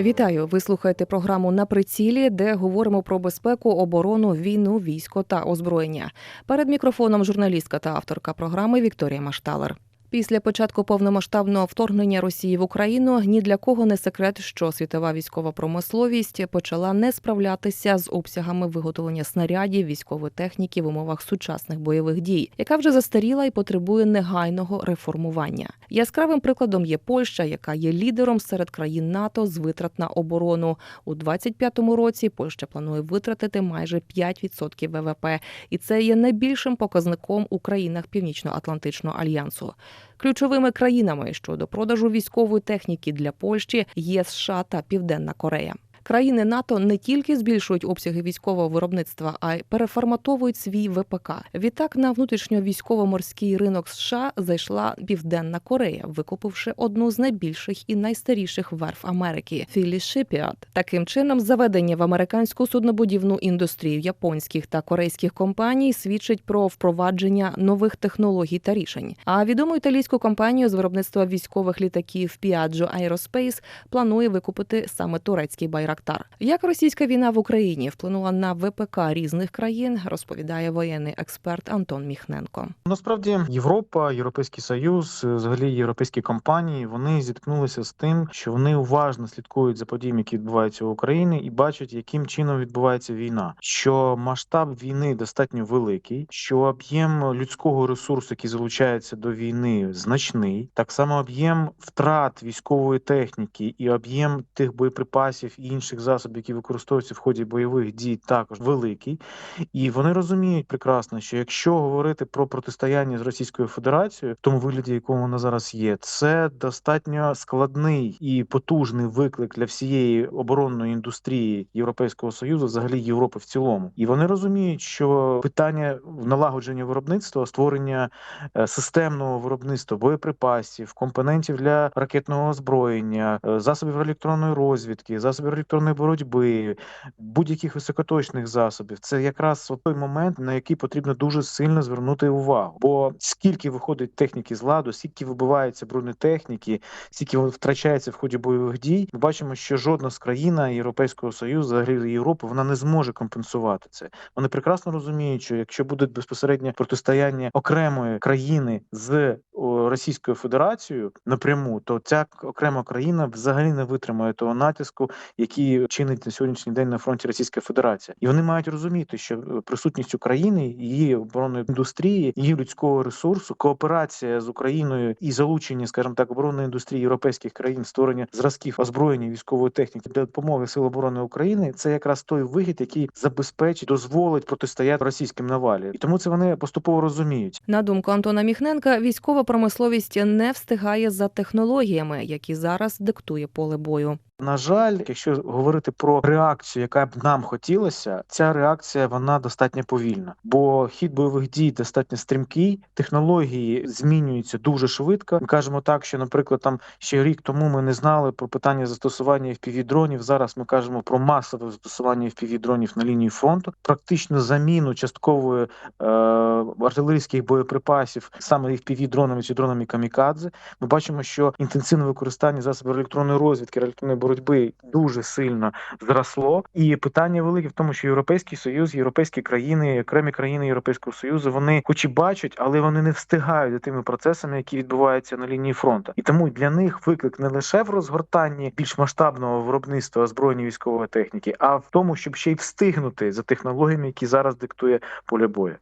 Вітаю! Ви слухаєте програму на прицілі, де говоримо про безпеку, оборону, війну, військо та озброєння. Перед мікрофоном журналістка та авторка програми Вікторія Машталер. Після початку повномасштабного вторгнення Росії в Україну ні для кого не секрет, що світова військова промисловість почала не справлятися з обсягами виготовлення снарядів військової техніки в умовах сучасних бойових дій, яка вже застаріла і потребує негайного реформування. Яскравим прикладом є Польща, яка є лідером серед країн НАТО з витрат на оборону. У 25-му році Польща планує витратити майже 5% ВВП, і це є найбільшим показником у країнах Північно-Атлантичного альянсу. Ключовими країнами щодо продажу військової техніки для Польщі є США та Південна Корея. Країни НАТО не тільки збільшують обсяги військового виробництва, а й переформатовують свій ВПК. Відтак на внутрішньо-військово-морський ринок США зайшла Південна Корея, викупивши одну з найбільших і найстаріших верф Америки Philly Shipyard. Таким чином, заведення в американську суднобудівну індустрію японських та корейських компаній свідчить про впровадження нових технологій та рішень. А відому італійську компанію з виробництва військових літаків Piaggio Aerospace планує викупити саме турецький байрактар. Як російська війна в Україні вплинула на ВПК різних країн, розповідає воєнний експерт Антон Міхненко. Насправді Європа, Європейський Союз, е, взагалі європейські компанії, вони зіткнулися з тим, що вони уважно слідкують за подіями, які відбуваються в Україні, і бачать, яким чином відбувається війна. Що масштаб війни достатньо великий, що об'єм людського ресурсу, який залучається до війни, значний. Так само об'єм втрат військової техніки і об'єм тих боєприпасів і інших засобів, які використовуються в ході бойових дій, також великий. І вони розуміють прекрасно, що якщо говорити про протистояння з Російською Федерацією, в тому вигляді, якому вона зараз є, це достатньо складний і потужний виклик для всієї оборонної індустрії Європейського союзу, взагалі Європи в цілому. І вони розуміють, що питання налагодження виробництва, створення е, системного виробництва боєприпасів, компонентів для ракетного озброєння, е, засобів електронної розвідки, засобів електронної боротьби, будь-яких високоточних засобів. Це якраз той момент, на який потрібно дуже сильно звернути увагу. Бо скільки виходить техніки з ладу, скільки вибивається бронетехніки, скільки втрачається в ході бойових дій, ми бачимо, що жодна з країн Європейського союзу, взагалі Європи, вона не зможе компенсувати це. Вони прекрасно розуміють, що якщо буде безпосереднє протистояння окремої країни з Російською Федерацією напряму, то ця окрема країна взагалі не витримає того натиску, який чинить на сьогоднішній день на фронті Російська Федерація, і вони мають розуміти, що е, присутність України, її оборонної індустрії, її людського ресурсу, кооперація з Україною і залучення, скажімо так, оборонної індустрії європейських країн, створення зразків озброєння військової техніки для допомоги Сил оборони України, це якраз той вихід, який забезпечить, дозволить протистояти російським навалі, і тому це вони поступово розуміють. На думку Антона Міхненка, військова промисловість не встигає за технологіями, які зараз диктує поле бою. На жаль, якщо говорити про реакцію, яка б нам хотілося, ця реакція вона достатньо повільна, бо хід бойових дій достатньо стрімкий, технології змінюються дуже швидко. Ми кажемо так, що, наприклад, там ще рік тому ми не знали про питання застосування FPV-дронів. Зараз ми кажемо про масове застосування FPV-дронів на лінії фронту, практично заміну часткової е, артилерійських боєприпасів саме FPV-дронами чи дронами камікадзе. Ми бачимо, що інтенсивне використання засобів електронної розвідки, електронної боротьби дуже сильно зросло. І питання велике в тому, що Європейський Союз, європейські країни, окремі країни Європейського Союзу, вони хоч і бачать, але вони не встигають за тими процесами, які відбуваються на лінії фронту. І тому для них виклик не лише в розгортанні більш масштабного виробництва озброєння військової техніки, а в тому, щоб ще й встигнути за технологіями, які зараз диктує поле бою.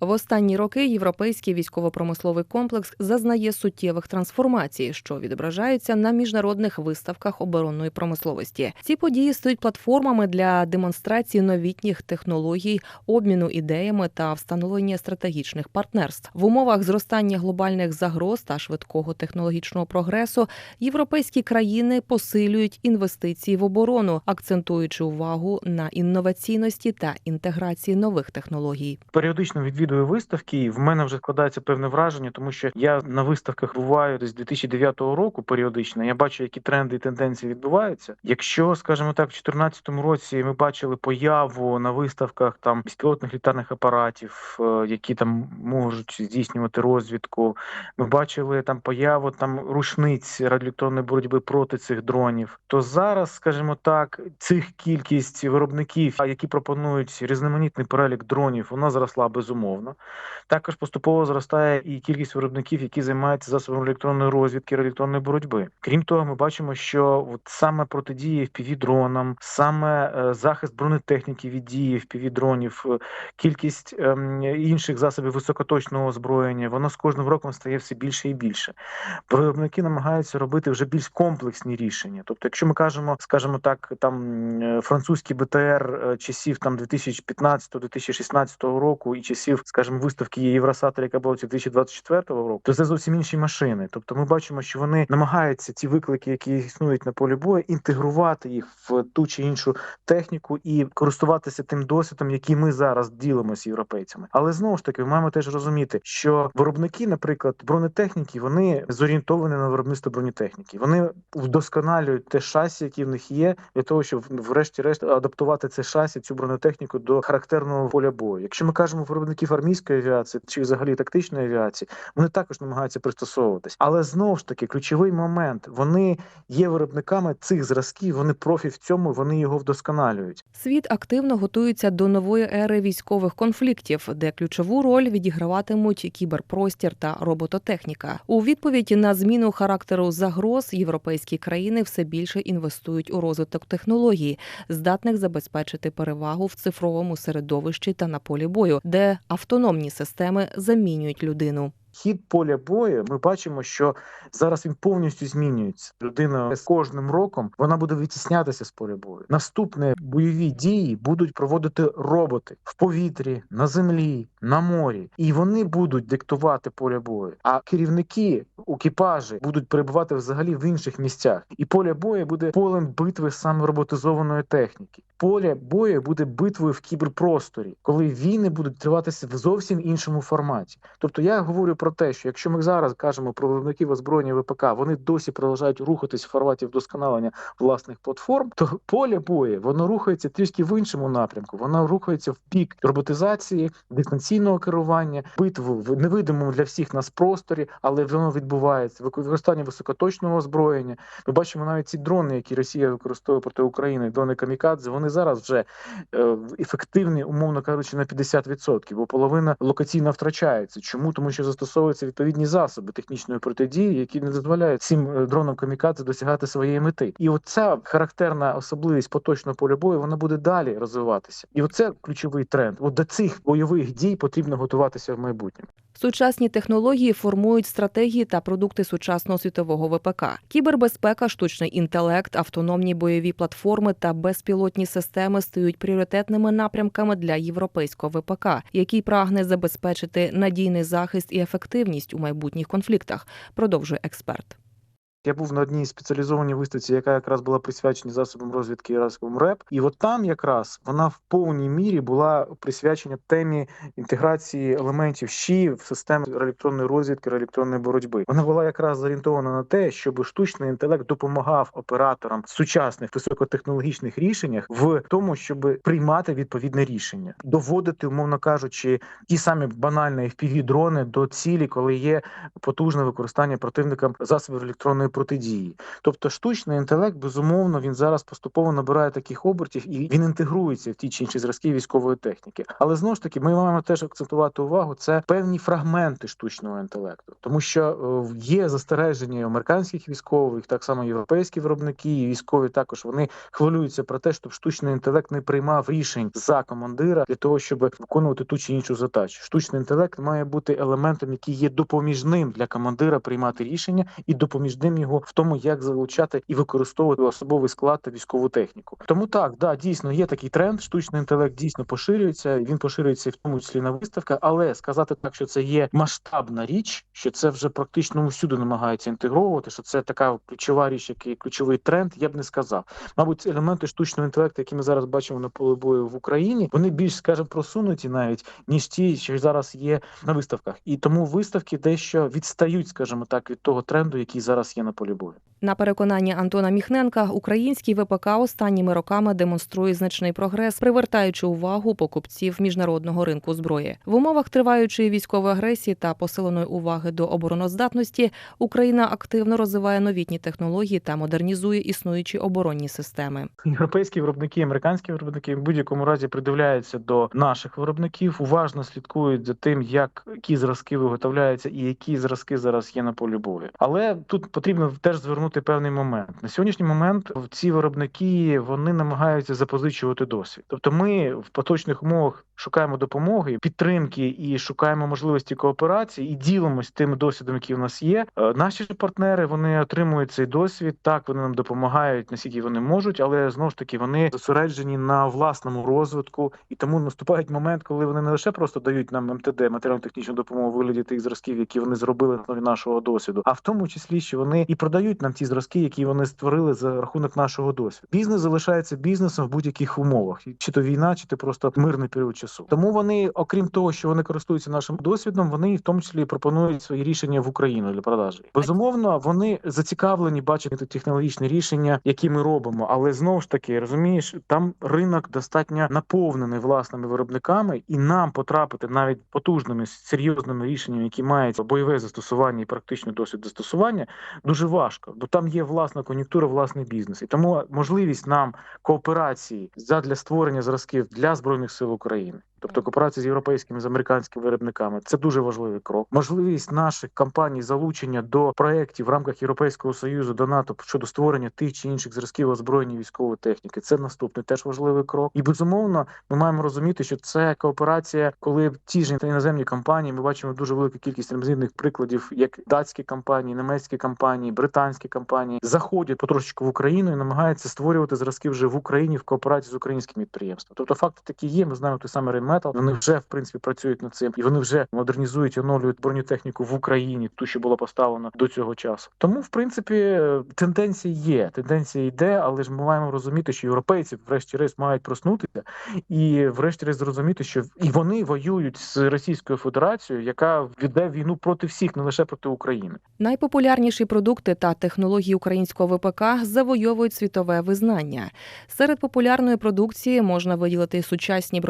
В останні роки європейський військово-промисловий комплекс зазнає суттєвих трансформацій, що відображаються на міжнародних виставках оборонної промисловості. Ці події стають платформами для демонстрації новітніх технологій, обміну ідеями та встановлення стратегічних партнерств в умовах зростання глобальних загроз та швидкого технологічного прогресу. Європейські країни посилюють інвестиції в оборону, акцентуючи увагу на інноваційності та інтеграції нових технологій. Періодично відвідую відвідую виставки, і в мене вже складається певне враження, тому що я на виставках буваю десь 2009 року періодично. Я бачу, які тренди і тенденції відбуваються. Якщо, скажімо так, в 2014 році ми бачили появу на виставках там безпілотних літальних апаратів, е, які там можуть здійснювати розвідку. Ми бачили там появу там рушниць радіоелектронної боротьби проти цих дронів. То зараз, скажімо так, цих кількість виробників, які пропонують різноманітний перелік дронів, вона зросла безумовно. Також поступово зростає і кількість виробників, які займаються засобами електронної розвідки, електронної боротьби. Крім того, ми бачимо, що от саме протидії впіві дронам, саме е, захист бронетехніки від дії впіві дронів, е, кількість ем, інших засобів високоточного озброєння, воно з кожним роком стає все більше і більше. Виробники намагаються робити вже більш комплексні рішення. Тобто, якщо ми кажемо, скажімо так, там е, французький БТР часів там 2015-2016 року і часів, скажімо, виставки Євросатор, яка була 2024 року, то це зовсім інші машини. Тобто, ми бачимо, що вони намагаються ці виклики, які існують на полі бою, інтегрувати їх в ту чи іншу техніку і користуватися тим досвідом, який ми зараз ділимося з європейцями. Але знову ж таки, ми маємо теж розуміти, що виробники, наприклад, бронетехніки, вони зорієнтовані на виробництво бронетехніки. Вони вдосконалюють те шасі, які в них є, для того, щоб врешті-решт адаптувати це шасі, цю бронетехніку до характерного поля бою. Якщо ми кажемо виробників армійської авіації чи взагалі тактичної авіації, вони також намагаються пристосовуватись. Але знову ж таки, ключовий момент вони є виробниками цих зразків. Вони профі в цьому, вони його вдосконалюють. Світ активно готується до нової ери військових конфліктів, де ключову роль відіграватимуть кіберпростір та робототехніка. У відповідь на зміну характеру загроз європейські країни все більше інвестують у розвиток технологій, здатних забезпечити перевагу в цифровому середовищі та на полі бою, де автономні системи замінюють людину. Хід поля бою, ми бачимо, що зараз він повністю змінюється. Людина з кожним роком вона буде витіснятися з поля бою. Наступні бойові дії будуть проводити роботи в повітрі, на землі, на морі, і вони будуть диктувати поля бою. А керівники, екіпажі будуть перебувати взагалі в інших місцях. І поле бою буде полем битви саме роботизованої техніки. Поле бою буде битвою в кіберпросторі, коли війни будуть триватися в зовсім іншому форматі. Тобто я говорю про те, що якщо ми зараз кажемо про виробників озброєння ВПК, вони досі продовжують рухатись в форматі вдосконалення власних платформ, то поле бою воно рухається трішки в іншому напрямку. Воно рухається в бік роботизації, дистанційного керування, битву в невидимому для всіх нас просторі, але воно відбувається використання високоточного озброєння. Ми бачимо навіть ці дрони, які Росія використовує проти України, дрони камікадзе. Вони зараз вже е, ефективні, умовно кажучи, на 50%, бо половина локаційно втрачається. Чому тому, що застосовуються відповідні засоби технічної протидії, які не дозволяють цим е, дронам камікадзе досягати своєї мети. І оця характерна особливість поточного поля бою вона буде далі розвиватися. І оце ключовий тренд. От до цих бойових дій потрібно готуватися в майбутньому. Сучасні технології формують стратегії та продукти сучасного світового ВПК. Кібербезпека, штучний інтелект, автономні бойові платформи та безпілотні системи стають пріоритетними напрямками для європейського ВПК, який прагне забезпечити надійний захист і ефективність у майбутніх конфліктах. Продовжує експерт. Я був на одній спеціалізованій виставці, яка якраз була присвячена засобам розвідки Іракському РЕП, і от там якраз вона в повній мірі була присвячена темі інтеграції елементів ЩІ в систему електронної розвідки, електронної боротьби. Вона була якраз зорієнтована на те, щоб штучний інтелект допомагав операторам сучасних високотехнологічних рішеннях в тому, щоб приймати відповідне рішення, доводити, умовно кажучи, ті самі банальні fpv дрони до цілі, коли є потужне використання противникам засобів електронної протидії. Тобто штучний інтелект, безумовно, він зараз поступово набирає таких обертів і він інтегрується в ті чи інші зразки військової техніки. Але знову ж таки, ми маємо теж акцентувати увагу. Це певні фрагменти штучного інтелекту, тому що е, є застереження американських військових, так само європейські виробники, і військові також вони хвилюються про те, щоб штучний інтелект не приймав рішень за командира для того, щоб виконувати ту чи іншу задачу. Штучний інтелект має бути елементом, який є допоміжним для командира приймати рішення і допоміжним його майбутнього в тому, як залучати і використовувати особовий склад та військову техніку. Тому так, да, дійсно є такий тренд. Штучний інтелект дійсно поширюється. Він поширюється в тому числі на виставках. Але сказати так, що це є масштабна річ, що це вже практично усюди намагаються інтегровувати. Що це така ключова річ, який ключовий тренд, я б не сказав. Мабуть, елементи штучного інтелекту, які ми зараз бачимо на полі бою в Україні, вони більш, скажімо, просунуті навіть ніж ті, що зараз є на виставках, і тому виставки дещо відстають, скажімо так, від того тренду, який зараз є на полі бою. На переконання Антона Міхненка, український ВПК останніми роками демонструє значний прогрес, привертаючи увагу покупців міжнародного ринку зброї. В умовах триваючої військової агресії та посиленої уваги до обороноздатності Україна активно розвиває новітні технології та модернізує існуючі оборонні системи. Європейські виробники, американські виробники в будь-якому разі придивляються до наших виробників, уважно слідкують за тим, як які зразки виготовляються і які зразки зараз є на полі бою. Але тут потрібно теж звернути певний момент. На сьогоднішній момент ці виробники вони намагаються запозичувати досвід. Тобто, ми в поточних умовах шукаємо допомоги, підтримки і шукаємо можливості кооперації і ділимось тим досвідом, який в нас є. Е, Наші ж партнери вони отримують цей досвід. Так вони нам допомагають наскільки вони можуть, але знову ж таки вони зосереджені на власному розвитку, і тому наступає момент, коли вони не лише просто дають нам МТД матеріально-технічну допомогу вигляді тих зразків, які вони зробили на нашого досвіду, а в тому числі, що вони і продають нам ті зразки, які вони створили за рахунок нашого досвіду. Бізнес залишається бізнесом в будь-яких умовах, чи то війна, чи то просто мирний період часу. Тому вони, окрім того, що вони користуються нашим досвідом, вони в тому числі пропонують свої рішення в Україну для продажі. Безумовно, вони зацікавлені бачити технологічні рішення, які ми робимо. Але знову ж таки, розумієш, там ринок достатньо наповнений власними виробниками, і нам потрапити навіть потужними серйозними рішеннями, які мають бойове застосування і практичний досвід застосування, дуже важко, бо там є власна кон'юнктура, власний бізнес, і тому можливість нам кооперації задля створення зразків для збройних сил України. Тобто кооперація з європейськими з американськими виробниками це дуже важливий крок. Можливість наших компаній залучення до проєктів в рамках Європейського союзу до НАТО щодо створення тих чи інших зразків озброєння військової техніки. Це наступний теж важливий крок. І безумовно, ми маємо розуміти, що це кооперація, коли ті ж іноземні компанії ми бачимо дуже велику кількість різних прикладів, як датські компанії, німецькі компанії, британські компанії заходять потрошечку в Україну і намагаються створювати зразки вже в Україні в кооперації з українськими підприємствами. Тобто факти такі є. Ми знаємо той самий Рейнметал. Вони вже в принципі працюють над цим і вони вже модернізують і оновлюють бронетехніку в Україні, ту, що була поставлена до цього часу. Тому, в принципі, тенденція є. Тенденція йде, але ж ми маємо розуміти, що європейці, врешті-решт, мають проснутися і, врешті-решт, зрозуміти, що і вони воюють з Російською Федерацією, яка веде війну проти всіх, не лише проти України. Найпопулярніші продукти та технології українського ВПК завойовують світове визнання. Серед популярної продукції можна виділити сучасні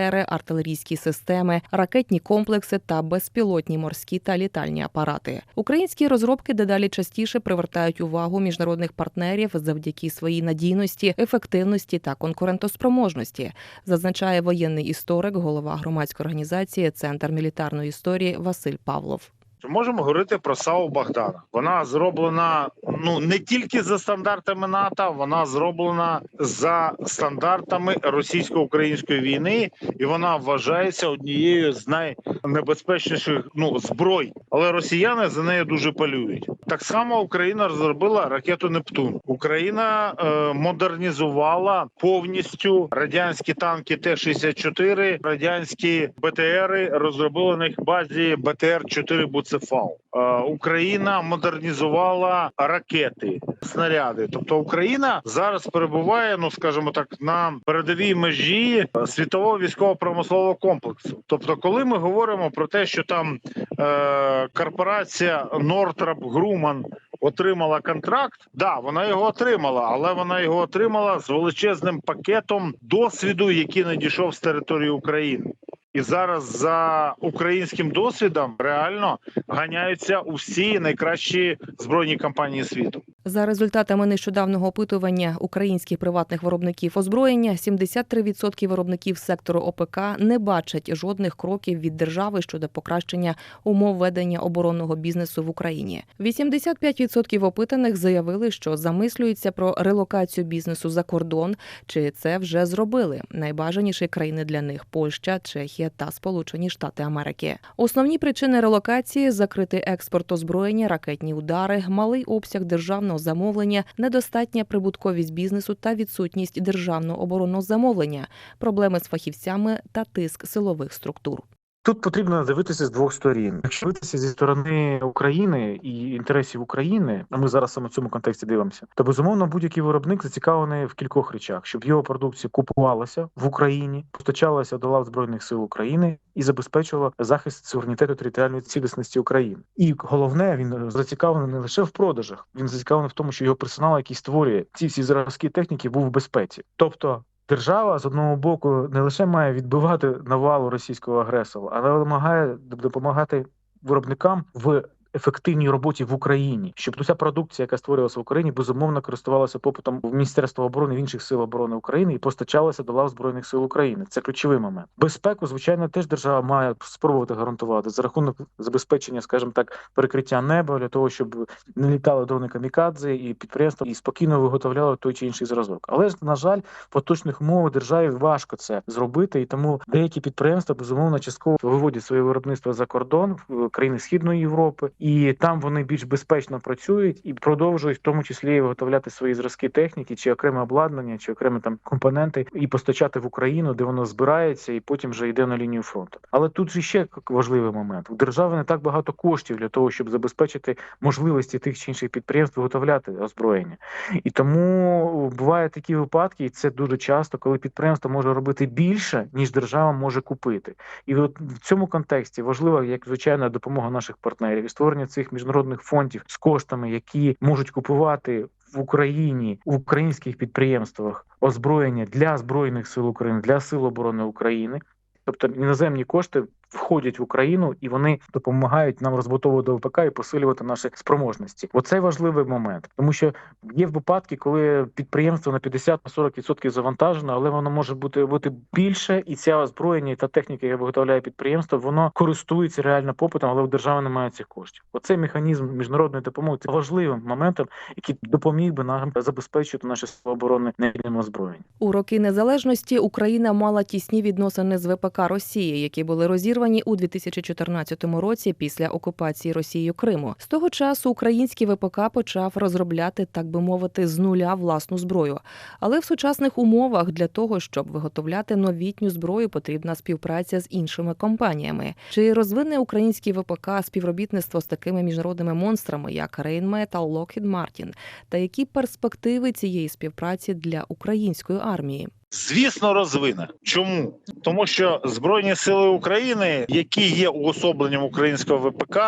бронетранспортери, артилерійські системи, ракетні комплекси та безпілотні морські та літальні апарати. Українські розробки дедалі частіше привертають увагу міжнародних партнерів завдяки своїй надійності, ефективності та конкурентоспроможності, зазначає воєнний історик, голова громадської організації Центр мілітарної історії Василь Павлов. Можемо говорити про САУ Богдана. Вона зроблена ну не тільки за стандартами НАТО, вона зроблена за стандартами російсько-української війни, і вона вважається однією з найнебезпечніших ну зброй. Але росіяни за нею дуже полюють. Так само Україна розробила ракету Нептун. Україна е, модернізувала повністю радянські танки Т-64, радянські БТРи розробили на їх базі БТР-4 Буцефал. Е, Україна модернізувала ракети, снаряди. Тобто Україна зараз перебуває, ну скажімо так, на передовій межі світового військово-промислового комплексу. Тобто, коли ми говоримо про те, що там е, корпорація Нортроп Груман отримала контракт, да, вона його отримала, але вона його отримала з величезним пакетом досвіду, який надійшов з території України. І зараз за українським досвідом реально ганяються усі найкращі збройні компанії світу. За результатами нещодавнього опитування українських приватних виробників озброєння, 73% виробників сектору ОПК не бачать жодних кроків від держави щодо покращення умов ведення оборонного бізнесу в Україні. 85% опитаних заявили, що замислюються про релокацію бізнесу за кордон, чи це вже зробили. Найбажаніші країни для них Польща, Чехія та Сполучені Штати Америки. Основні причини релокації закритий експорт озброєння, ракетні удари, малий обсяг державного замовлення, недостатня прибутковість бізнесу та відсутність державного оборонного замовлення, проблеми з фахівцями та тиск силових структур. Тут потрібно дивитися з двох сторін. Якщо дивитися зі сторони України і інтересів України, а ми зараз саме в цьому контексті дивимося, то безумовно будь-який виробник зацікавлений в кількох речах, щоб його продукція купувалася в Україні, постачалася до лав збройних сил України і забезпечувала захист суверенітету територіальної цілісності України. І головне, він зацікавлений не лише в продажах, він зацікавлений в тому, що його персонал, який створює ці всі зразки техніки, був в безпеці, тобто. Держава з одного боку не лише має відбивати навалу російського агресора, але вимагає допомагати виробникам в ефективній роботі в Україні, щоб ця продукція, яка створювалася в Україні, безумовно користувалася попитом в Міністерства оборони в інших сил оборони України і постачалася до лав збройних сил України. Це ключовий момент. Безпеку, звичайно, теж держава має спробувати гарантувати за рахунок забезпечення, скажімо так, перекриття неба для того, щоб не літали дрони камікадзе, і підприємства і спокійно виготовляли той чи інший зразок. Але ж на жаль, в поточних умовах державі важко це зробити, і тому деякі підприємства безумовно частково виводять своє виробництво за кордон в країни Східної Європи, і там вони більш безпечно працюють і продовжують в тому числі виготовляти свої зразки техніки, чи окреме обладнання, чи окремі там компоненти, і постачати в Україну, де воно збирається, і потім вже йде на лінію фронту. Але тут же ще важливий момент: у держави не так багато коштів для того, щоб забезпечити можливості тих чи інших підприємств виготовляти озброєння. І тому бувають такі випадки, і це дуже часто, коли підприємство може робити більше, ніж держава може купити. І от в цьому контексті важлива, як звичайно, допомога наших партнерів і створення цих міжнародних фондів з коштами, які можуть купувати. В Україні в українських підприємствах озброєння для збройних сил України для сил оборони України, тобто іноземні кошти входять в Україну і вони допомагають нам розбудовувати ВПК і посилювати наші спроможності. Оцей важливий момент, тому що є випадки, коли підприємство на 50-40% завантажено, але воно може бути бути більше, і ця озброєння та техніка, яка виготовляє підприємство, воно користується реально попитом, але у держави немає цих коштів. Оцей механізм міжнародної допомоги це важливим моментом, який допоміг би нам забезпечити наші оборони необхідним озброєнням. У роки незалежності Україна мала тісні відносини з ВПК Росії, які були розірвані у 2014 році після окупації Росією Криму. З того часу український ВПК почав розробляти, так би мовити, з нуля власну зброю. Але в сучасних умовах для того, щоб виготовляти новітню зброю, потрібна співпраця з іншими компаніями. Чи розвине український ВПК співробітництво з такими міжнародними монстрами, як Rheinmetall, Lockheed Martin? Та які перспективи цієї співпраці для української армії? Звісно, розвине. Чому? Тому що Збройні сили України, які є уособленням українського ВПК,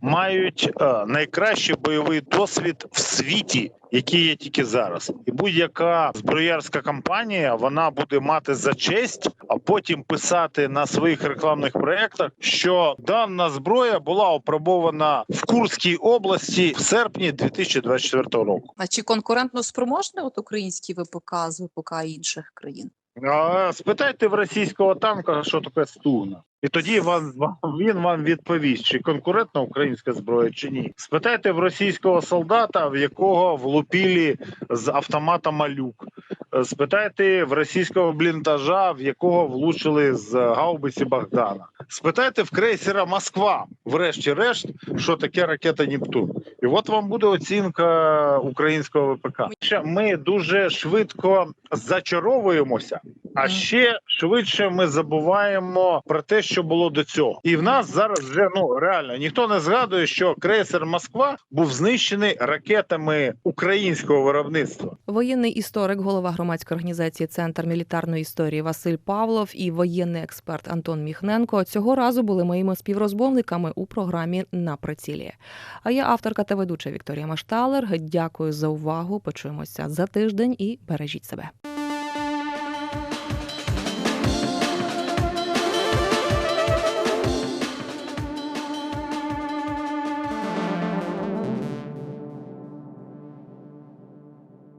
мають е, найкращий бойовий досвід в світі, який є тільки зараз. І будь-яка зброярська компанія вона буде мати за честь, а потім писати на своїх рекламних проєктах, що дана зброя була опробована в Курській області в серпні 2024 року. А чи конкурентно спроможне от українські ВПК з ВПК інших країн? Спитайте в російського танка, що таке стугна. І тоді вам, він вам відповість, чи конкурентна українська зброя, чи ні. Спитайте в російського солдата, в якого влупілі з автомата малюк. Спитайте в російського бліндажа, в якого влучили з гаубиці Богдана. Спитайте в крейсера Москва, врешті-решт, що таке ракета Нептун. І от вам буде оцінка українського ВПК. Ми дуже швидко зачаровуємося, а ще швидше ми забуваємо про те, що було до цього. І в нас зараз вже ну реально ніхто не згадує, що крейсер Москва був знищений ракетами українського виробництва. Воєнний історик, голова громадської організації Центр мілітарної історії Василь Павлов і воєнний експерт Антон Міхненко цього разу були моїми співрозмовниками у програмі на прицілі. А я авторка та ведуча Вікторія Машталер. Дякую за увагу. Почуємося за тиждень і бережіть себе.